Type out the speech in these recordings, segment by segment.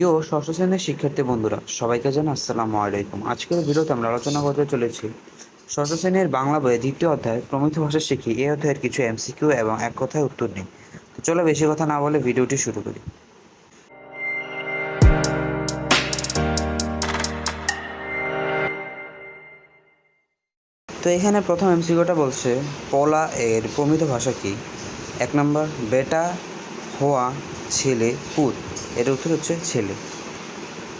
প্রিয় ষষ্ঠ শ্রেণির শিক্ষার্থী বন্ধুরা, সবাইকে জানাই আসসালামু আলাইকুম। আজকের ভিডিওতে আমরা আলোচনা করতে চলেছি ষষ্ঠ শ্রেণির বাংলা বইয়ের দ্বিতীয় অধ্যায়, প্রমিত ভাষা শিখি। এই অধ্যায়ের কিছু এমসিকিউ এবং এক কথায় উত্তর নিই। তো চলো বেশি কথা না বলে ভিডিওটি শুরু করি। তো এখানে প্রথম এমসিকিউটা বলছে, পলা এর প্রমিত ভাষা কি? এক নম্বর, বেটা হওয়া ছেলে পুত এর উত্তর হচ্ছে ছেলে।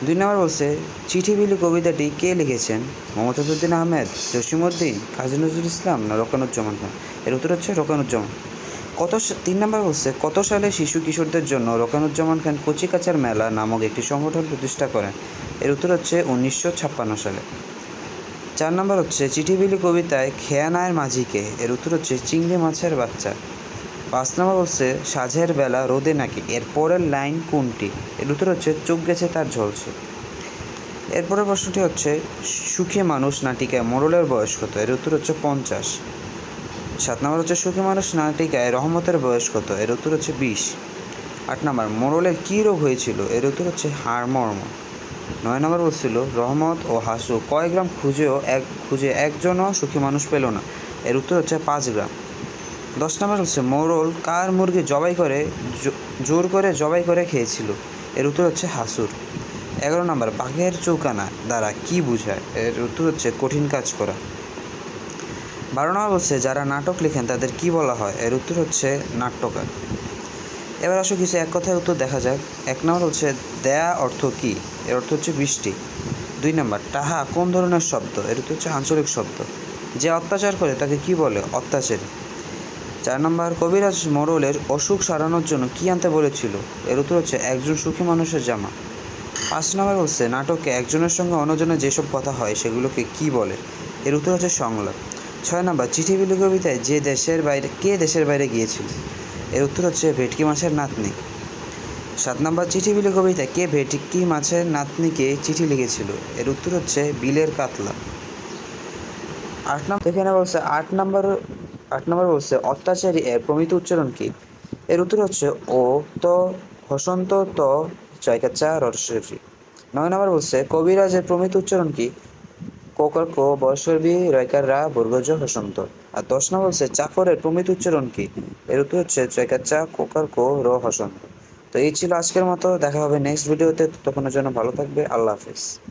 দুই নম্বর বলছে, চিঠি বিলি কবিতাটি কে লিখেছেন? মমতাজউদ্দিন আহমেদ, জসিমউদ্দিন, কাজী নজরুল ইসলাম না রকানুজ্জামান খান? এর উত্তর হচ্ছে রকানুজ্জামান। কত তিন নম্বর বলছে, কত সালে শিশু কিশোরদের জন্য রকানুজ্জামান খান কচিকাচার মেলা নামক একটি সংগঠন প্রতিষ্ঠা করেন? এর উত্তর হচ্ছে উনিশশো ছাপ্পান্ন সালে। চার নম্বর হচ্ছে, চিঠি বিলি কবিতায় খেয়া নায়ের মাঝিকে। এর উত্তর হচ্ছে, চিংড়ি মাছের বাচ্চা। পাঁচ নম্বর বলছে সাঝের বেলা রোদে নাকি? এরপরের লাইন কোনটি? এর উত্তর হচ্ছে, চোখ গেছে তার ঝলছে এরপরের প্রশ্নটি হচ্ছে, সুখী মানুষ নাটিকায় মোড়লের বয়স কত? এর উত্তর হচ্ছে পঞ্চাশ। সাত নম্বর হচ্ছে, সুখী মানুষ নাটিকায় রহমতের বয়স কত? এর উত্তর হচ্ছে বিশ। আট নম্বর মোড়লের কী রোগ হয়েছিল? এর উত্তর হচ্ছে হাড়মর্ম নয় নম্বর বলছিল, রহমত ও হাসু, কয় গ্রাম খুঁজেও এক খুঁজে একজনও সুখী মানুষ পেল না? এর উত্তর হচ্ছে পাঁচ গ্রাম। দশ নম্বর হচ্ছে মোরল কার মুরগি জবাই করে জোর করে জবাই করে খেয়েছিল? এর উত্তর হচ্ছে হাসুর। এগারো নম্বর, বাঘের চৌকানা দ্বারা কি বোঝায়? এর উত্তর হচ্ছে, কঠিন কাজ করা। বারো নম্বর বলছে, যারা নাটক লেখেন তাদের কি বলা হয়? এর উত্তর হচ্ছে, নাট্যকার। এবার আসো কিছু এক কথায় উত্তর দেখা যাক। এক নম্বর হচ্ছে, দেয়া অর্থ কি? এর অর্থ হচ্ছে বৃষ্টি। দুই নম্বর, টাহা কোন ধরনের শব্দ? এর উত্তর হচ্ছে আঞ্চলিক শব্দ। যে অত্যাচার করে তাকে কি বলে? অত্যাচারী। চার নম্বর কবিরাজ মোড়লের অসুখ সারানোর জন্য কি আনতে বলেছিল? এর উত্তর হচ্ছে, একজন সুখী মানুষের জামা। পাঁচ নম্বর বলছে, নাটকে একজনের সঙ্গে অন্যজনের যেসব কথা হয় সেগুলোকে কি বলে? এর উত্তর হচ্ছে সংলাপ। ছয় নম্বর, চিঠি বিলি কবিতায় যে দেশের বাইরে, কে দেশের বাইরে গিয়েছিল? এর উত্তর হচ্ছে, ভেটকি মাছের নাতনি। সাত নম্বর, চিঠি বিলি কবিতায় কে ভেটকি মাছের নাতনিকে চিঠি লিখেছিল? এর উত্তর হচ্ছে, বিলের কাতলা। আট নম্বর এখানে বলছে, আট নম্বর আট নম্বর বলছে, অত্যাচারী এর প্রমিত উচ্চারণ কি? এর উত্তর হচ্ছে, ও, ত, হসন্ত, ত চয়কাচা রসরি নয় নম্বর বলছে কবিরাজের প্রমিত উচ্চারণ কি? কোকার, কো বয়সর বি রয়কার, রা, বর্গজ, হসন্ত। আর দশ নম্বর বলছে চাকরের প্রমিত উচ্চারণ কি? এর উত্তর হচ্ছে চয়কাচা কোকার, কো, র, হসন্ত। তো এই ছিল আজকের মতো, দেখা হবে নেক্সট ভিডিওতে ততক্ষণের জন্য ভালো থাকবে, আল্লাহ হাফিজ।